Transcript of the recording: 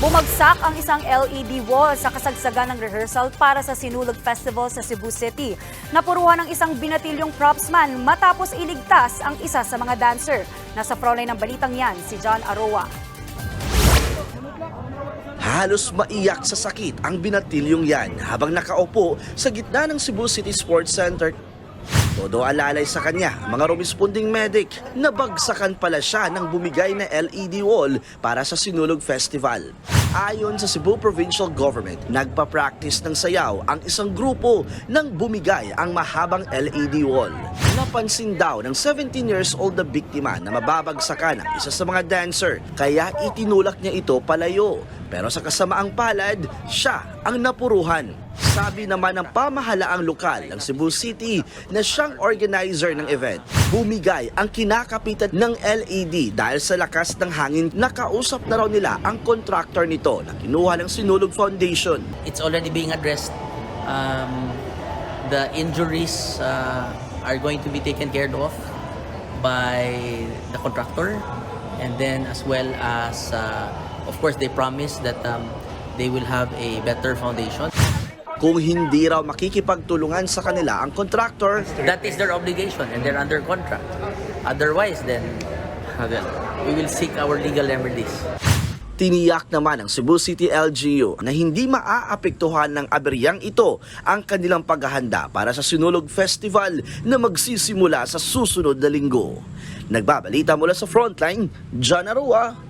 Bumagsak ang isang LED wall sa kasagsagan ng rehearsal para sa Sinulog Festival sa Cebu City. Napuruhan ng isang binatilyong propsman matapos iligtas ang isa sa mga dancer. Nasa frontline ng balitang yan, si John Aroa. Halos maiyak sa sakit ang binatilyong yan habang nakaupo sa gitna ng Cebu City Sports Center. Todo alalay sa kanya, mga rumisponding medic, nabagsakan pala siya ng bumigay na LED wall para sa Sinulog Festival. Ayon sa Cebu Provincial Government, nagpa-practice ng sayaw ang isang grupo nang bumigay ang mahabang LED wall. Napansin daw ng 17 years old na biktima na mababagsakan ang isa sa mga dancer, kaya itinulak niya ito palayo. Pero sa kasamaang palad, siya ang napuruhan. Sabi naman ng pamahalaang lokal ng Cebu City na siyang organizer ng event, bumigay ang kinakapitan ng LED dahil sa lakas ng hangin nakausap na raw nila ang contractor nito na kinuha ng Sinulog Foundation. it's already being addressed. Um, the injuries uh, are going to be taken care of by the contractor, and then as well as, uh, of course, they promise that um, they will have a better foundation. Kung hindi raw makikipagtulungan sa kanila ang contractor, That is their obligation, and they're under contract. Otherwise, then well, we will seek our legal remedies. Tiniyak naman ng Cebu City LGU na hindi maaapektuhan ng aberyang ito ang kanilang paghahanda para sa Sinulog Festival na magsisimula sa susunod na linggo. Nagbabalita mula sa Frontline, John Arua,